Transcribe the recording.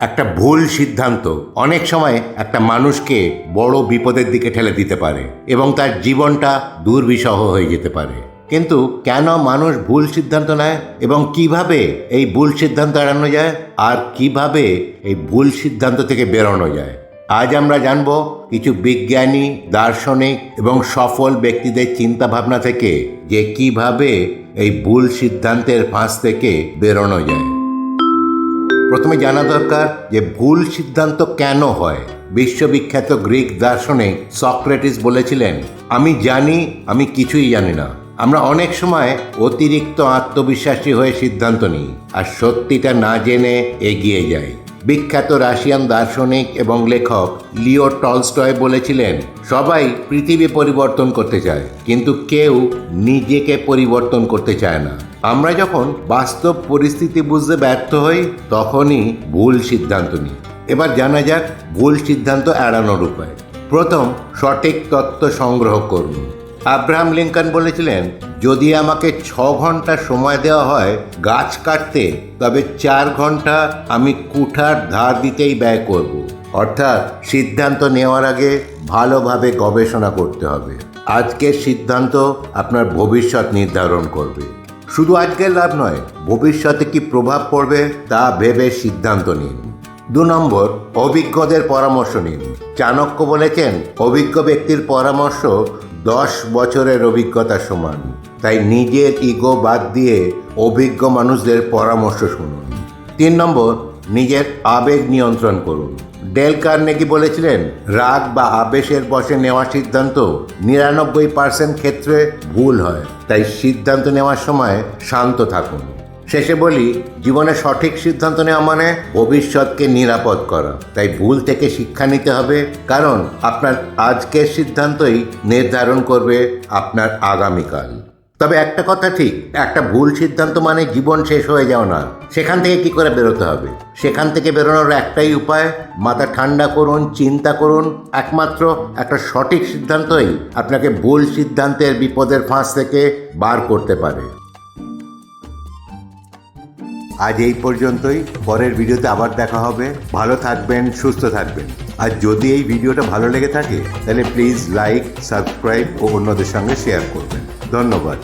একটা ভুল সিদ্ধান্ত অনেক সময় একটা মানুষকে বড় বিপদের দিকে ঠেলে দিতে পারে এবং তার জীবনটা দুর্বিষহ হয়ে যেতে পারে। কিন্তু কেন মানুষ ভুল সিদ্ধান্ত নেয় এবং কীভাবে এই ভুল সিদ্ধান্ত এড়ানো যায় আর কীভাবে এই ভুল সিদ্ধান্ত থেকে বেরোনো যায়? আজ আমরা জানব কিছু বিজ্ঞানী, দার্শনিক এবং সফল ব্যক্তিদের চিন্তা ভাবনা থেকে যে কীভাবে এই ভুল সিদ্ধান্তের ফাঁস থেকে বেরোনো যায়। প্রথমে জানা দরকার যে ভুল সিদ্ধান্ত কেন হয়। বিশ্ববিখ্যাত গ্রিক দার্শনিক সক্রেটিস বলেছিলেন, আমি জানি, আমি কিছুই জানি না। আমরা অনেক সময় অতিরিক্ত আত্মবিশ্বাসী হয়ে সিদ্ধান্ত নিই, আর সত্যিটা না জেনে এগিয়ে যাই। বিখ্যাত রাশিয়ান দার্শনিক এবং লেখক লিও টলস্টয় বলেছিলেন, সবাই পৃথিবী পরিবর্তন করতে চায়, কিন্তু কেউ নিজেকে পরিবর্তন করতে চায় না। আমরা যখন বাস্তব পরিস্থিতি বুঝতে ব্যর্থ হই, তখনই ভুল সিদ্ধান্ত নিই। এবার জানা যাক ভুল সিদ্ধান্ত এড়ানোর উপায়। প্রথম, সঠিক তথ্য সংগ্রহ করুন। আব্রাহাম লিঙ্কন বলেছিলেন, যদি আমাকে ছ ঘণ্টা সময় দেওয়া হয় গাছ কাটতে, তবে চার ঘণ্টা আমি কুঠার ধার দিতেই ব্যয় করব। অর্থাৎ সিদ্ধান্ত নেওয়ার আগে ভালোভাবে গবেষণা করতে হবে। আজকের সিদ্ধান্ত আপনার ভবিষ্যৎ নির্ধারণ করবে। শুধু আজকের লাভ নয়, ভবিষ্যতে কি প্রভাব পড়বে তা ভেবে সিদ্ধান্ত নিন। দু নম্বর, অভিজ্ঞদের পরামর্শ নিন। চাণক্য বলেছেন, অভিজ্ঞ ব্যক্তির পরামর্শ দশ বছরের অভিজ্ঞতা সমান। তাই নিজের ইগো বাদ দিয়ে অভিজ্ঞ মানুষদের পরামর্শ শুনুন। তিন নম্বর, নিজের আবেগ নিয়ন্ত্রণ করুন। ডেল কার্নেগি বলেছিলেন, রাগ বা আবেশের বসে নেওয়া সিদ্ধান্ত নিরানব্বই পার্সেন্ট ক্ষেত্রে ভুল হয়। তাই সিদ্ধান্ত নেওয়ার সময় শান্ত থাকুন। শেষে বলি, জীবনে সঠিক সিদ্ধান্ত নেওয়া মানে ভবিষ্যৎকে নিরাপদ করা। তাই ভুল থেকে শিক্ষা নিতে হবে, কারণ আপনার আজকের সিদ্ধান্তই নির্ধারণ করবে আপনার আগামীকাল। তবে একটা কথা ঠিক, একটা ভুল সিদ্ধান্ত মানে জীবন শেষ হয়ে যাও না। সেখান থেকে কি করে বেরোতে হবে? সেখান থেকে বেরোনোর একটাই উপায়, মাথা ঠান্ডা করুন, চিন্তা করুন, একমাত্র একটা সঠিক সিদ্ধান্তই আপনাকে ভুল সিদ্ধান্তের বিপদের ফাঁস থেকে বার করতে পারে। আজ এই পর্যন্তই। পরের ভিডিওতে আবার দেখা হবে। ভালো থাকবেন, সুস্থ থাকবেন। আর যদি এই ভিডিওটা ভালো লেগে থাকে, তাহলে প্লিজ লাইক সাবস্ক্রাইব ও অন্যদের সঙ্গে শেয়ার করবেন। ধন্যবাদ।